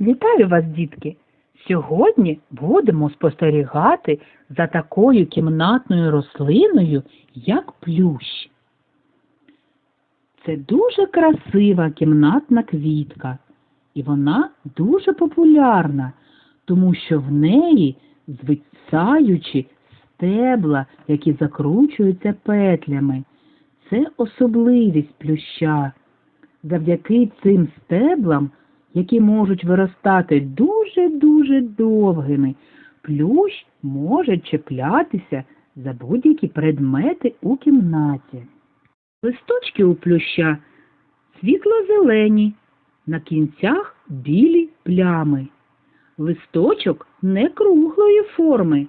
Вітаю вас, дітки! Сьогодні будемо спостерігати за такою кімнатною рослиною, як плющ. Це дуже красива кімнатна квітка, і вона дуже популярна, тому що в неї звисаючі стебла, які закручуються петлями. Це особливість плюща. Завдяки цим стеблам, які можуть виростати дуже-дуже довгими, плющ може чіплятися за будь-які предмети у кімнаті. Листочки у плюща світло-зелені, на кінцях білі плями. Листочок не круглої форми.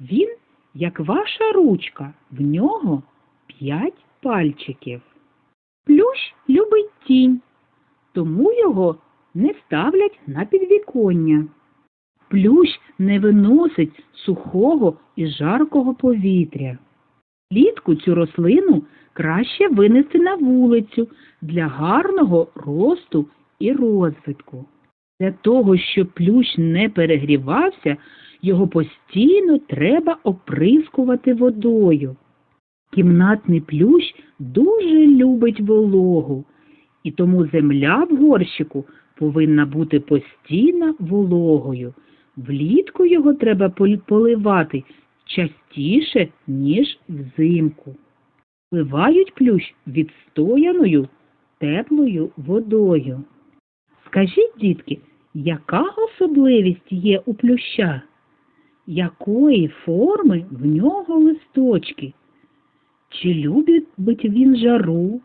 Він, як ваша ручка, в нього п'ять пальчиків. Плющ любить тінь, тому його не ставлять на підвіконня. Плющ не виносить сухого і жаркого повітря. Влітку цю рослину краще винести на вулицю для гарного росту і розвитку. Для того, щоб плющ не перегрівався, його постійно треба оприскувати водою. Кімнатний плющ дуже любить вологу, і тому земля в горщику повинна бути постійно вологою. Влітку його треба поливати частіше, ніж взимку. Поливають плющ відстояною теплою водою. Скажіть, дітки, яка особливість є у плюща? Якої форми в нього листочки? Чи любить він жару?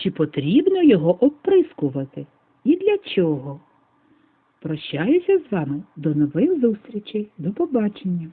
Чи потрібно його оприскувати? І для чого? Прощаюся з вами. До нових зустрічей. До побачення.